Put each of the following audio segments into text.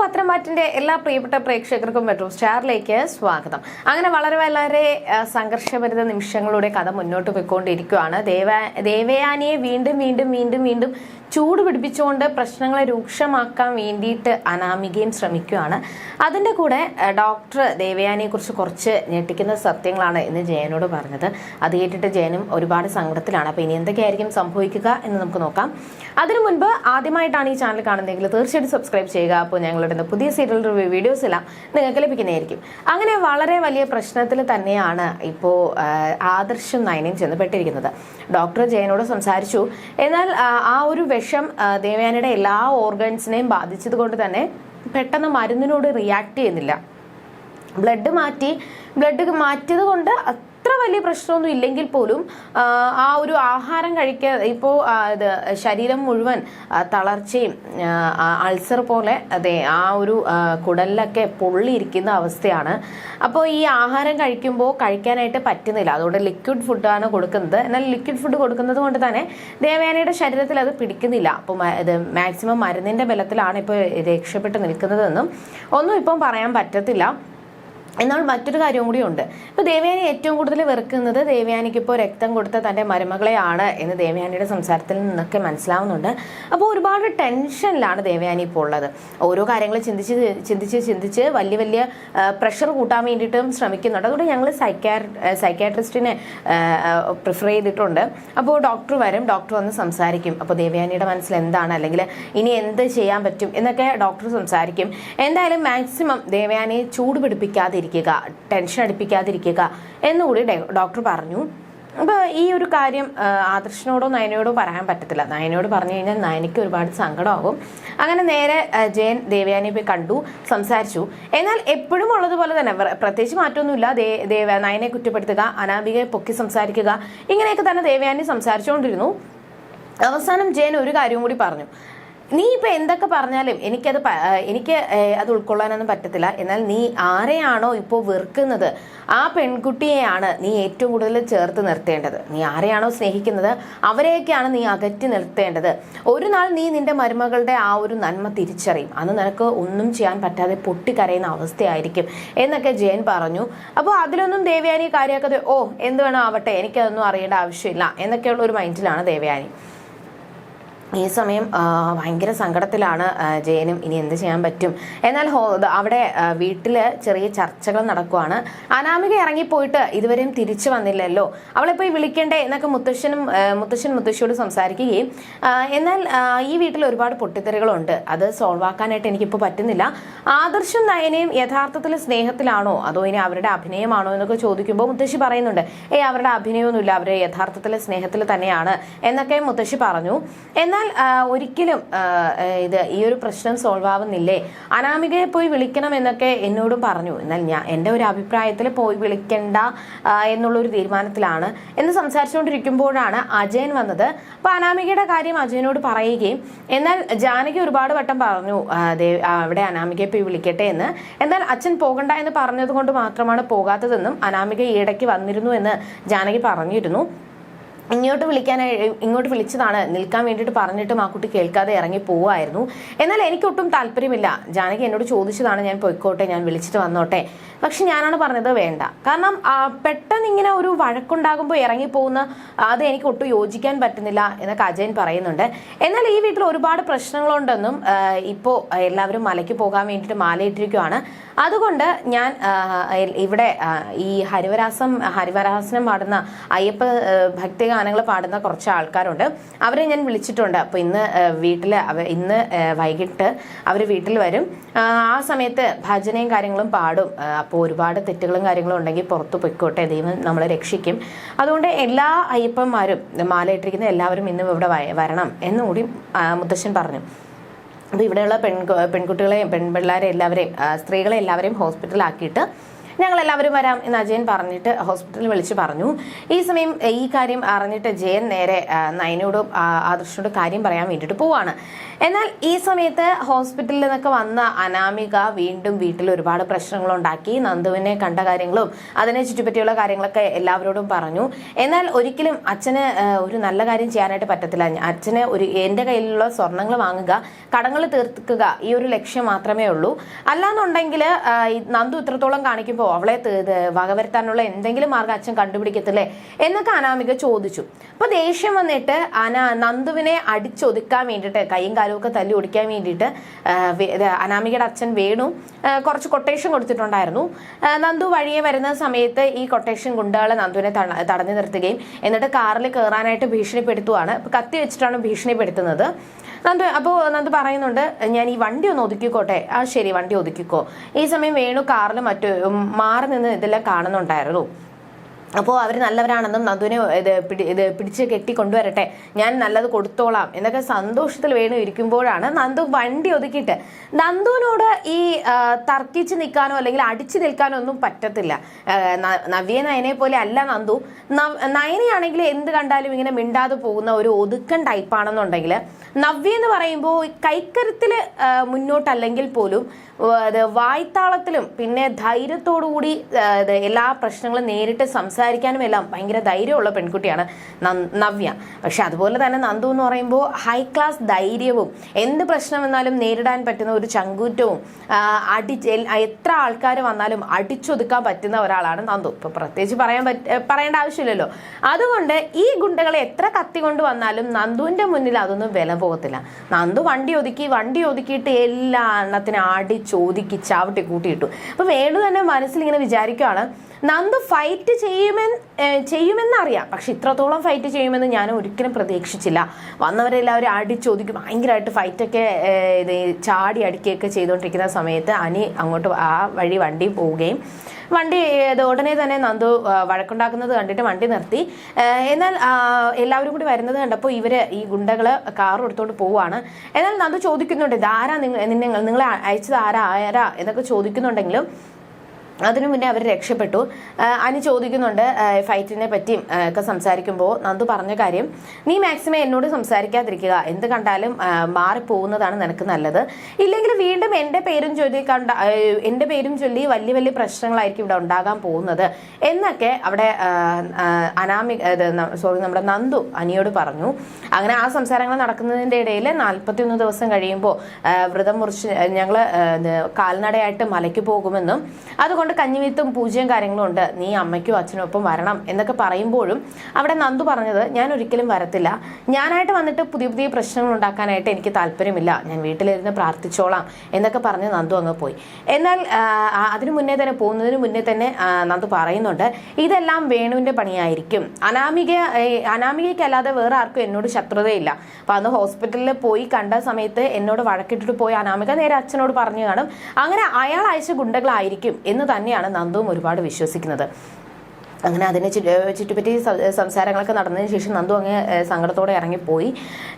പത്രമാറ്റിന്റെ എല്ലാ പ്രിയപ്പെട്ട പ്രേക്ഷകർക്കും മെട്രോ സ്റ്റാറിലേക്ക് സ്വാഗതം. അങ്ങനെ വളരെ വളരെ സംഘർഷഭരിത നിമിഷങ്ങളുടെ കഥ മുന്നോട്ട് പോയിക്കൊണ്ടിരിക്കുകയാണ്. ദേവ ദേവയാനിയെ വീണ്ടും വീണ്ടും വീണ്ടും വീണ്ടും ചൂട് പിടിപ്പിച്ചുകൊണ്ട് പ്രശ്നങ്ങളെ രൂക്ഷമാക്കാൻ വേണ്ടിയിട്ട് അനാമികയും ശ്രമിക്കുകയാണ്. അതിന്റെ കൂടെ ഡോക്ടർ ദേവയാനിയെക്കുറിച്ച് കുറച്ച് ഞെട്ടിക്കുന്ന സത്യങ്ങളാണ് ഇന്ന് ജയനോട് പറഞ്ഞത്. അത് കേട്ടിട്ട് ജയനും ഒരുപാട് സങ്കടത്തിലാണ്. അപ്പോൾ ഇനി എന്തൊക്കെയായിരിക്കും സംഭവിക്കുക എന്ന് നമുക്ക് നോക്കാം. അതിനു മുൻപ് ആദ്യമായിട്ടാണ് ഈ ചാനൽ കാണുന്നതെങ്കിൽ തീർച്ചയായിട്ടും സബ്സ്ക്രൈബ് ചെയ്യുക. അപ്പോൾ ഞങ്ങളുടെ പുതിയ സീരിയൽ റിവ്യൂ വീഡിയോസ് എല്ലാം നിങ്ങൾക്ക് ലഭിക്കുന്നതായിരിക്കും. അങ്ങനെ വളരെ വലിയ പ്രശ്നത്തിൽ തന്നെയാണ് ഇപ്പോൾ ആദർശം നയനയും ചെന്നപ്പെട്ടിരിക്കുന്നത് ഡോക്ടർ ജയനോട് സംസാരിച്ചു. എന്നാൽ ആ ഒരു വിഷം ആ, ദേവയാനിയുടെ എല്ലാ ഓർഗൻസിനെയും ബാധിച്ചത് കൊണ്ട് തന്നെ പെട്ടെന്ന് മരുന്നിനോട് റിയാക്ട് ചെയ്യുന്നില്ല. ബ്ലഡ് മാറ്റി ബ്ലഡ് മാറ്റിയത് കൊണ്ട് അത്ര വലിയ പ്രശ്നമൊന്നും ഇല്ലെങ്കിൽ പോലും ആ, ഒരു ആഹാരം കഴിക്ക ഇപ്പോൾ ഇത് ശരീരം മുഴുവൻ തളർച്ചയും അൾസർ പോലെ അതെ ആ ഒരു കുടലിലൊക്കെ പൊള്ളിയിരിക്കുന്ന അവസ്ഥയാണ്. അപ്പോൾ ഈ ആഹാരം കഴിക്കുമ്പോൾ കഴിക്കാനായിട്ട് പറ്റുന്നില്ല. അതുകൊണ്ട് ലിക്വിഡ് ഫുഡാണ് കൊടുക്കുന്നത്. എന്നാൽ ലിക്വിഡ് ഫുഡ് കൊടുക്കുന്നത് കൊണ്ട് തന്നെ ദേവയാനയുടെ ശരീരത്തിൽ അത് പിടിക്കുന്നില്ല. അപ്പോൾ ഇത് മാക്സിമം മരുന്നിന്റെ ബലത്തിലാണ് ഇപ്പോൾ രക്ഷപ്പെട്ട് നിൽക്കുന്നതെന്നും ഒന്നും ഇപ്പം പറയാൻ പറ്റത്തില്ല. എന്നാൽ മറ്റൊരു കാര്യവും കൂടി ഉണ്ട്. ഇപ്പോൾ ദേവയാനി ഏറ്റവും കൂടുതൽ വെറുക്കുന്നത് ദേവയാനിക്ക് ഇപ്പോൾ രക്തം കൊടുത്ത തന്റെ മരുമകളെയാണ് എന്ന് ദേവയാനിയുടെ സംസാരത്തിൽ നിന്നൊക്കെ മനസ്സിലാവുന്നുണ്ട്. അപ്പോൾ ഒരുപാട് ടെൻഷനിലാണ് ദേവയാനി ഇപ്പോൾ ഉള്ളത്. ഓരോ കാര്യങ്ങൾ ചിന്തിച്ച് ചിന്തിച്ച് ചിന്തിച്ച് വലിയ വലിയ പ്രഷർ കൂട്ടാൻ വേണ്ടിയിട്ടും ശ്രമിക്കുന്നുണ്ട്. അതുകൊണ്ട് ഞങ്ങൾ സൈക്യാ സൈക്യാട്രിസ്റ്റിനെ പ്രിഫർ ചെയ്തിട്ടുണ്ട്. അപ്പോൾ ഡോക്ടർ വരും ഡോക്ടർ വന്ന് സംസാരിക്കും. അപ്പോൾ ദേവയാനിയുടെ മനസ്സിൽ എന്താണ് അല്ലെങ്കിൽ ഇനി എന്ത് ചെയ്യാൻ പറ്റും എന്നൊക്കെ ഡോക്ടർ സംസാരിക്കും. എന്തായാലും മാക്സിമം ദേവയാനിയെ ചൂട് പിടിപ്പിക്കാതിരിക്കുക ടെൻഷൻ അടിപ്പിക്കാതിരിക്കുക എന്നുകൂടി ഡോക്ടർ പറഞ്ഞു. അപ്പോൾ ഈ ഒരു കാര്യം ആദർശനോടോ നയനയോടോ പറയാൻ പറ്റത്തില്ല. നയനയോട് പറഞ്ഞു കഴിഞ്ഞാൽ നയനയ്ക്ക് ഒരുപാട് സങ്കടമാകും. അങ്ങനെ നേരെ ജയൻ ദേവയാനിയെ പോയി കണ്ടു സംസാരിച്ചു. എന്നാൽ എപ്പോഴും ഉള്ളതുപോലെ തന്നെ പ്രത്യേകിച്ച് മാറ്റമൊന്നുമില്ല. ദേവ നയനെ കുറ്റപ്പെടുത്തുക അനാമികയെ പൊക്കി സംസാരിക്കുക ഇങ്ങനെയൊക്കെ തന്നെ ദേവയാനി സംസാരിച്ചുകൊണ്ടിരുന്നു. അവസാനം ജയൻ ഒരു കാര്യം കൂടി പറഞ്ഞു. നീ ഇപ്പൊ എന്തൊക്കെ പറഞ്ഞാലും എനിക്കത് എനിക്ക് അത് ഉൾക്കൊള്ളാനൊന്നും പറ്റത്തില്ല. എന്നാൽ നീ ആരെയാണോ ഇപ്പോൾ വെറുക്കുന്നത്? ആ പെൺകുട്ടിയെയാണ് നീ ഏറ്റവും കൂടുതൽ ചേർത്ത് നിർത്തേണ്ടത്. നീ ആരെയാണോ സ്നേഹിക്കുന്നത്? അവരെയൊക്കെയാണ് നീ അകറ്റി നിർത്തേണ്ടത്. ഒരു നാൾ നീ നിന്റെ മരുമകളുടെ ആ ഒരു നന്മ തിരിച്ചറിയും. അന്ന് നിനക്ക് ഒന്നും ചെയ്യാൻ പറ്റാതെ പൊട്ടിക്കരയുന്ന അവസ്ഥയായിരിക്കും എന്നൊക്കെ ജയൻ പറഞ്ഞു. അപ്പോൾ അതിലൊന്നും ദേവയാനി കാര്യമാക്കാതെ ഓ എന്ത് വേണോ ആവട്ടെ എനിക്കതൊന്നും അറിയേണ്ട ആവശ്യമില്ല എന്നൊക്കെയുള്ള ഒരു മൈൻഡിലാണ് ദേവയാനി. ഈ സമയം ഭയങ്കര സങ്കടത്തിലാണ് ജയനും. ഇനി എന്ത് ചെയ്യാൻ പറ്റും? എന്നാൽ ഹോ അവിടെ വീട്ടിൽ ചെറിയ ചർച്ചകൾ നടക്കുവാണ്. അനാമിക ഇറങ്ങിപ്പോയിട്ട് ഇതുവരെയും തിരിച്ചു വന്നില്ലല്ലോ. അവളെ പോയി വിളിക്കണ്ടേ എന്നൊക്കെ മുത്തശ്ശനും മുത്തശ്ശൻ മുത്തശ്ശിയോട് സംസാരിക്കുകയും എന്നാൽ ഈ വീട്ടിൽ ഒരുപാട് പൊട്ടിത്തെറികളുണ്ട്. അത് സോൾവ് ആക്കാനായിട്ട് എനിക്കിപ്പോൾ പറ്റുന്നില്ല. ആദർശം നയനയും യഥാർത്ഥത്തിൽ സ്നേഹത്തിലാണോ? അതോ ഇനി അവരുടെ അഭിനയമാണോ എന്നൊക്കെ ചോദിക്കുമ്പോൾ മുത്തശ്ശി പറയുന്നുണ്ട് ഏയ് അവരുടെ അഭിനയമൊന്നുമില്ല. അവർ യഥാർത്ഥത്തിൽ സ്നേഹത്തിൽ തന്നെയാണ് എന്നൊക്കെ മുത്തശ്ശി പറഞ്ഞു. എന്നാൽ ആ, ഒരിക്കലും ഇത് ഈ ഒരു പ്രശ്നം സോൾവ് ആവുന്നില്ലേ? അനാമികയെ പോയി വിളിക്കണം എന്നൊക്കെ എന്നോടും പറഞ്ഞു. എന്നാൽ ഞാൻ എന്റെ ഒരു അഭിപ്രായത്തിൽ പോയി വിളിക്കണ്ട എന്നുള്ള എന്നുള്ളൊരു തീരുമാനത്തിലാണ്. എന്ന് സംസാരിച്ചുകൊണ്ടിരിക്കുമ്പോഴാണ് അജയൻ വന്നത്. അപ്പോൾ അനാമികയുടെ കാര്യം അജയനോട് പറയുകയും എന്നാൽ ജാനകി ഒരുപാട് വട്ടം പറഞ്ഞു അവിടെ അനാമികയെ പോയി വിളിക്കട്ടെ എന്ന്. എന്നാൽ അച്ഛൻ പോകണ്ട എന്ന് പറഞ്ഞത് കൊണ്ട് മാത്രമാണ് പോകാത്തതെന്നും അനാമിക ഇടയ്ക്ക് വന്നിരുന്നു എന്ന് ജാനകി പറഞ്ഞിരുന്നു. ഇങ്ങോട്ട് വിളിക്കാനായി ഇങ്ങോട്ട് വിളിച്ചതാണ്. നിൽക്കാൻ വേണ്ടിയിട്ട് പറഞ്ഞിട്ടും ആ കുട്ടി കേൾക്കാതെ ഇറങ്ങി പോവായിരുന്നു. എന്നാൽ എനിക്കൊട്ടും താല്പര്യമില്ല. ജാനകി എന്നോട് ചോദിച്ചതാണ് ഞാൻ പൊയ്ക്കോട്ടെ ഞാൻ വിളിച്ചിട്ട് വന്നോട്ടെ. പക്ഷെ ഞാനാണ് പറഞ്ഞത് വേണ്ട. കാരണം പെട്ടെന്ന് ഇങ്ങനെ ഒരു വഴക്കുണ്ടാകുമ്പോൾ ഇറങ്ങി പോകുന്ന അത് എനിക്ക് ഒട്ടും യോജിക്കാൻ പറ്റുന്നില്ല എന്നൊക്കെ അജയൻ പറയുന്നുണ്ട്. എന്നാൽ ഈ വീട്ടിൽ ഒരുപാട് പ്രശ്നങ്ങളുണ്ടെന്നും ഇപ്പോൾ എല്ലാവരും മലയ്ക്ക് പോകാൻ വേണ്ടിയിട്ട് മാലയിട്ടിരിക്കുവാണ്. അതുകൊണ്ട് ഞാൻ ഇവിടെ ഈ ഹരിവരാസം ഹരിവരാസനം പാടുന്ന അയ്യപ്പ ഭക്തിക ഭക്തി ഗാനങ്ങൾ പാടുന്ന കുറച്ച് ആൾക്കാരുണ്ട്. അവരെ ഞാൻ വിളിച്ചിട്ടുണ്ട്. അപ്പോൾ ഇന്ന് വീട്ടിൽ ഇന്ന് വൈകിട്ട് അവർ വീട്ടിൽ വരും. ആ, സമയത്ത് ഭജനയും കാര്യങ്ങളും പാടും. അപ്പോൾ ഒരുപാട് തെറ്റുകളും കാര്യങ്ങളും ഉണ്ടെങ്കിൽ പുറത്ത് പൊയ്ക്കോട്ടെ. ദൈവം നമ്മളെ രക്ഷിക്കും. അതുകൊണ്ട് എല്ലാ അയ്യപ്പന്മാരും മാലയിട്ടിരിക്കുന്ന എല്ലാവരും ഇന്നും ഇവിടെ വരണം എന്നുകൂടി മുത്തശ്ശൻ പറഞ്ഞു. അപ്പോൾ ഇവിടെയുള്ള പെൺ പെൺകുട്ടികളെയും പെൺപിള്ളേരെ എല്ലാവരെയും സ്ത്രീകളെ എല്ലാവരെയും ഹോസ്പിറ്റലാക്കിയിട്ട് ഞങ്ങൾ എല്ലാവരും വരാം എന്ന് അജയൻ പറഞ്ഞിട്ട് ഹോസ്പിറ്റലിൽ വിളിച്ച് പറഞ്ഞു. ഈ സമയം ഈ കാര്യം അറിഞ്ഞിട്ട് ജയൻ നേരെ നയനോടും ആദർശനോടും കാര്യം പറയാൻ വേണ്ടിയിട്ട് പോവാണ്. എന്നാൽ ഈ സമയത്ത് ഹോസ്പിറ്റലിൽ നിന്നൊക്കെ വന്ന അനാമിക വീണ്ടും വീട്ടിൽ ഒരുപാട് പ്രശ്നങ്ങൾ ഉണ്ടാക്കി നന്ദുവിനെ കണ്ട കാര്യങ്ങളും അതിനെ ചുറ്റിപ്പറ്റിയുള്ള കാര്യങ്ങളൊക്കെ എല്ലാവരോടും പറഞ്ഞു. എന്നാൽ ഒരിക്കലും അച്ഛന് ഒരു നല്ല കാര്യം ചെയ്യാനായിട്ട് പറ്റത്തില്ല. അച്ഛന് ഒരു എന്റെ കയ്യിലുള്ള സ്വർണങ്ങൾ വാങ്ങുക കടങ്ങൾ തീർക്കുക ഈ ഒരു ലക്ഷ്യം മാത്രമേ ഉള്ളൂ. അല്ലാന്നുണ്ടെങ്കിൽ നന്ദു ഇത്രത്തോളം കാണിക്കുമ്പോൾ അവളെ ത- വകവരുത്താനുള്ള എന്തെങ്കിലും മാർഗം അച്ഛൻ കണ്ടുപിടിക്കത്തില്ലേ? എന്നൊക്കെ അനാമിക ചോദിച്ചു. അപ്പൊ ദേഷ്യം വന്നിട്ട് അന നന്ദുവിനെ അടിച്ചൊതുക്കാൻ വേണ്ടിയിട്ട് കൈയും കാലും ഒക്കെ തല്ലി ഒടിക്കാൻ വേണ്ടിയിട്ട് അനാമികയുടെ അച്ഛൻ വേണു കുറച്ച് കൊട്ടേഷൻ കൊടുത്തിട്ടുണ്ടായിരുന്നു. നന്ദു വഴിയെ വരുന്ന സമയത്ത് ഈ കൊട്ടേഷൻ ഗുണ്ടകളെ നന്ദുവിനെ തടഞ്ഞു നിർത്തുകയും എന്നിട്ട് കാറിൽ കയറാനായിട്ട് ഭീഷണിപ്പെടുത്തുവാണ്. കത്തി വെച്ചിട്ടാണ് ഭീഷണിപ്പെടുത്തുന്നത്. നന്ദു അപ്പോൾ നന്ദു പറയുന്നുണ്ട് ഞാൻ ഈ വണ്ടി ഒന്ന് ഒതുക്കിക്കോട്ടെ. ആ ശരി വണ്ടി ഒതുക്കിക്കോ. ഈ സമയം വേണു കാറിൽ മറ്റു മാറി നിന്ന് ഇതെല്ലാം കാണുന്നുണ്ടായിരുന്നു. അപ്പോൾ അവർ നല്ലവരാണെന്നും നന്ദുവിനെ ഇത് പിടി ഇത് പിടിച്ച് കെട്ടി കൊണ്ടുവരട്ടെ ഞാൻ നല്ലത് കൊടുത്തോളാം എന്നൊക്കെ സന്തോഷത്തിൽ വേണു ഇരിക്കുമ്പോഴാണ് നന്ദു വണ്ടി ഒതുക്കിയിട്ട്. നന്ദുവിനോട് ഈ തർക്കിച്ച് നിൽക്കാനോ അല്ലെങ്കിൽ അടിച്ചു നിൽക്കാനോ ഒന്നും പറ്റത്തില്ല. നവ്യ നയനെ പോലെ അല്ല നന്ദു. നയനയാണെങ്കിൽ എന്ത് കണ്ടാലും ഇങ്ങനെ മിണ്ടാതെ പോകുന്ന ഒരു ഒതുക്കൻ ടൈപ്പാണെന്നുണ്ടെങ്കിൽ നവ്യ എന്ന് പറയുമ്പോൾ കൈക്കരുത്തിൽ മുന്നോട്ടല്ലെങ്കിൽ പോലും വായ്ത്താളത്തിലും പിന്നെ ധൈര്യത്തോടു കൂടി എല്ലാ പ്രശ്നങ്ങളും നേരിട്ട് സംസാരിക്കാനും എല്ലാം ഭയങ്കര ധൈര്യമുള്ള പെൺകുട്ടിയാണ് നവ്യ. പക്ഷെ അതുപോലെ തന്നെ നന്ദു എന്ന് പറയുമ്പോൾ ഹൈ ക്ലാസ് ധൈര്യവും എന്ത് പ്രശ്നം വന്നാലും നേരിടാൻ പറ്റുന്ന ഒരു ചങ്കൂറ്റവും അടി എത്ര ആൾക്കാർ വന്നാലും അടിച്ചൊതുക്കാൻ പറ്റുന്ന ഒരാളാണ് നന്ദു. ഇപ്പൊ പ്രത്യേകിച്ച് പറയാൻ പറയേണ്ട ആവശ്യമില്ലല്ലോ. അതുകൊണ്ട് ഈ ഗുണ്ടകളെ എത്ര കത്തി കൊണ്ട് വന്നാലും നന്ദുവിന്റെ മുന്നിൽ അതൊന്നും വില പോകത്തില്ല. നന്ദു വണ്ടി ഒതുക്കി വണ്ടി ഒതുക്കിയിട്ട് എല്ലാ എണ്ണത്തിനും ആടി ചോദിക്കി ചാവട്ടി കൂട്ടിയിട്ടു. അപ്പൊ വേണു തന്നെ മനസ്സിൽ ഇങ്ങനെ വിചാരിക്കുകയാണ് നന്ദു ഫൈറ്റ് ചെയ്യുമെന്ന് ചെയ്യുമെന്നറിയാം. പക്ഷെ ഇത്രത്തോളം ഫൈറ്റ് ചെയ്യുമെന്ന് ഞാൻ ഒരിക്കലും പ്രതീക്ഷിച്ചില്ല. വന്നവരെല്ലാവരും അടിച്ചൊതുക്കി ഭയങ്കരമായിട്ട് ഫൈറ്റൊക്കെ ഇത് ചാടി അടിക്കുകയൊക്കെ ചെയ്തുകൊണ്ടിരിക്കുന്ന സമയത്ത് അനി അങ്ങോട്ട് ആ വഴി വണ്ടി പോവുകയും വണ്ടി ഉടനെ തന്നെ നന്ദു വഴക്കുണ്ടാക്കുന്നത് കണ്ടിട്ട് വണ്ടി നിർത്തി. എന്നാൽ എല്ലാവരും കൂടി വരുന്നത് കണ്ടപ്പോൾ ഇവർ ഈ ഗുണ്ടകൾ കാർ എടുത്തോണ്ട് പോവാണ് എന്നാൽ നന്ദു ചോദിക്കുന്നുണ്ട് ഇത് ആരാ നിങ്ങൾ നിങ്ങളെ അയച്ചത് ആരാ ആരാ? എന്നൊക്കെ ചോദിക്കുന്നുണ്ടെങ്കിലും അതിനു മുന്നേ അവർ രക്ഷപ്പെട്ടു. അനു ചോദിക്കുന്നുണ്ട് ഫൈറ്റിനെ പറ്റിയും ഒക്കെ സംസാരിക്കുമ്പോൾ നന്ദു പറഞ്ഞ കാര്യം നീ മാക്സിമം എന്നോട് സംസാരിക്കാതിരിക്കുക. എന്ത് കണ്ടാലും മാറിപ്പോകുന്നതാണ് നിനക്ക് നല്ലത്. ഇല്ലെങ്കിൽ വീണ്ടും എന്റെ പേരും ചൊല്ലി കണ്ട എന്റെ പേരും ചൊല്ലി വലിയ വലിയ പ്രശ്നങ്ങളായിരിക്കും ഇവിടെ ഉണ്ടാകാൻ പോകുന്നത്. എന്നൊക്കെ അവിടെ അനാമി സോറി നമ്മുടെ നന്ദു അനിയോട് പറഞ്ഞു. അങ്ങനെ ആ സംസാരങ്ങൾ നടക്കുന്നതിന്റെ ഇടയിൽ നാൽപ്പത്തിയൊന്ന് ദിവസം കഴിയുമ്പോൾ വ്രതം മുറിച്ച് ഞങ്ങൾ കാൽനടയായിട്ട് മലയ്ക്ക് പോകുമെന്നും അതുകൊണ്ട് കഞ്ഞിവീത്തും പൂജയും കാര്യങ്ങളും ഉണ്ട്. നീ അമ്മയ്ക്കും അച്ഛനും ഒപ്പം വരണം എന്നൊക്കെ പറയുമ്പോഴും അവിടെ നന്ദു പറഞ്ഞത് ഞാൻ ഒരിക്കലും വരത്തില്ല. ഞാനായിട്ട് വന്നിട്ട് പുതിയ പുതിയ പ്രശ്നങ്ങൾ ഉണ്ടാക്കാനായിട്ട് എനിക്ക് താല്പര്യമില്ല. ഞാൻ വീട്ടിലിരുന്ന് പ്രാർത്ഥിച്ചോളാം എന്നൊക്കെ പറഞ്ഞ് നന്ദു അങ്ങ് പോയി. എന്നാൽ അതിനു മുന്നേ തന്നെ പോകുന്നതിന് മുന്നേ തന്നെ നന്ദു പറയുന്നുണ്ട് ഇതെല്ലാം വേണുവിന്റെ പണിയായിരിക്കും. അനാമിക അനാമികയ്ക്കല്ലാതെ വേറെ ആർക്കും എന്നോട് ശത്രുതയില്ല. അപ്പൊ അന്ന് ഹോസ്പിറ്റലിൽ പോയി കണ്ട സമയത്ത് എന്നോട് വഴക്കിട്ടിട്ട് പോയി അനാമിക നേരെ അച്ഛനോട് പറഞ്ഞു കാണും. അങ്ങനെ അയാൾ അയച്ച ഗുണ്ടകളായിരിക്കും എന്ന് തന്നെയാണ് നന്ദുവും ഒരുപാട് വിശ്വസിക്കുന്നത്. അങ്ങനെ അതിനെ ചുറ്റുപറ്റി സംസാരങ്ങളൊക്കെ നടന്നതിന് ശേഷം നന്ദു അങ്ങ് സങ്കടത്തോടെ ഇറങ്ങിപ്പോയി.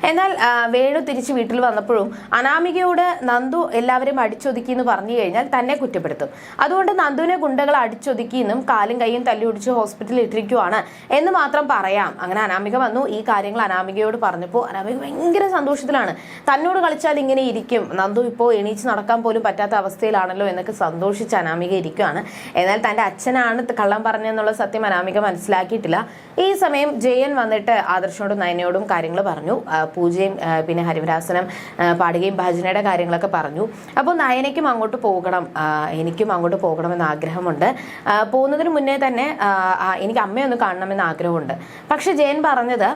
എന്നാൽ വേണു തിരിച്ച് വീട്ടിൽ വന്നപ്പോഴും അനാമികയോട് നന്ദു എല്ലാവരും അടിച്ചൊതുക്കി എന്ന് പറഞ്ഞു കഴിഞ്ഞാൽ തന്നെ കുറ്റപ്പെടുത്തും. അതുകൊണ്ട് നന്ദുവിനെ ഗുണ്ടകൾ അടിച്ചൊതുക്കി എന്നും കാലും കൈയും തല്ലി ഒടിച്ച് ഹോസ്പിറ്റലിൽ ഇട്ടിരിക്കുവാണ് എന്ന് മാത്രം പറയാം. അങ്ങനെ അനാമിക വന്നു. ഈ കാര്യങ്ങൾ അനാമികയോട് പറഞ്ഞപ്പോൾ അനാമിക ഭയങ്കര സന്തോഷത്തിലാണ്. തന്നോട് കളിച്ചാൽ ഇങ്ങനെ ഇരിക്കും. നന്ദു ഇപ്പോൾ എണീച്ച് നടക്കാൻ പോലും പറ്റാത്ത അവസ്ഥയിലാണല്ലോ എന്നൊക്കെ സന്തോഷിച്ച് അനാമിക ഇരിക്കുകയാണ് എന്നാൽ തന്റെ അച്ഛനാണ് കള്ളം പറഞ്ഞെന്നുള്ള സത്യം അനാമിക മനസ്സിലാക്കിയിട്ടില്ല. ഈ സമയം ജയൻ വന്നിട്ട് ആദർശനോടും നയനയോടും കാര്യങ്ങൾ പറഞ്ഞു. പൂജയും പിന്നെ ഹരിവരാസനം പാടുകയും ഭജനയുടെ കാര്യങ്ങളൊക്കെ പറഞ്ഞു. അപ്പോൾ നയനയ്ക്കും അങ്ങോട്ട് പോകണം. എനിക്കും അങ്ങോട്ട് പോകണമെന്ന് ആഗ്രഹമുണ്ട്. പോകുന്നതിന് മുന്നേ തന്നെ എനിക്ക് അമ്മയൊന്ന് കാണണമെന്ന് ആഗ്രഹമുണ്ട്. പക്ഷെ ജയൻ പറഞ്ഞത്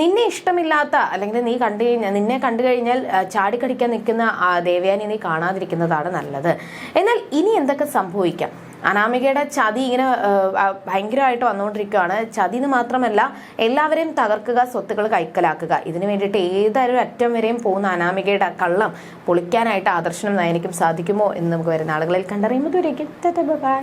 നിന്നെ ഇഷ്ടമില്ലാത്ത അല്ലെങ്കിൽ നീ കണ്ടു കഴിഞ്ഞാൽ നിന്നെ കണ്ടു കഴിഞ്ഞാൽ ചാടിക്കടിക്കാൻ നിൽക്കുന്ന ദേവയാനി നീ കാണാതിരിക്കുന്നതാണ് നല്ലത്. എന്നാൽ ഇനി എന്തൊക്കെ സംഭവിക്കാം? അനാമികയുടെ ചതി ഇങ്ങനെ ഭയങ്കരമായിട്ട് വന്നുകൊണ്ടിരിക്കുകയാണ്. ചതി എന്ന് മാത്രമല്ല എല്ലാവരെയും തകർക്കുക സ്വത്തുക്കൾ കൈക്കലാക്കുക. ഇതിനു വേണ്ടിയിട്ട് ഏതൊരു അറ്റം വരെയും പോകുന്ന അനാമികയുടെ കള്ളം പൊളിക്കാനായിട്ട് ആദർശനം നയനിക്കും സാധിക്കുമോ എന്ന് നമുക്ക് വരുന്ന ആളുകളിൽ കണ്ടറിയുമ്പോൾ ബൈ.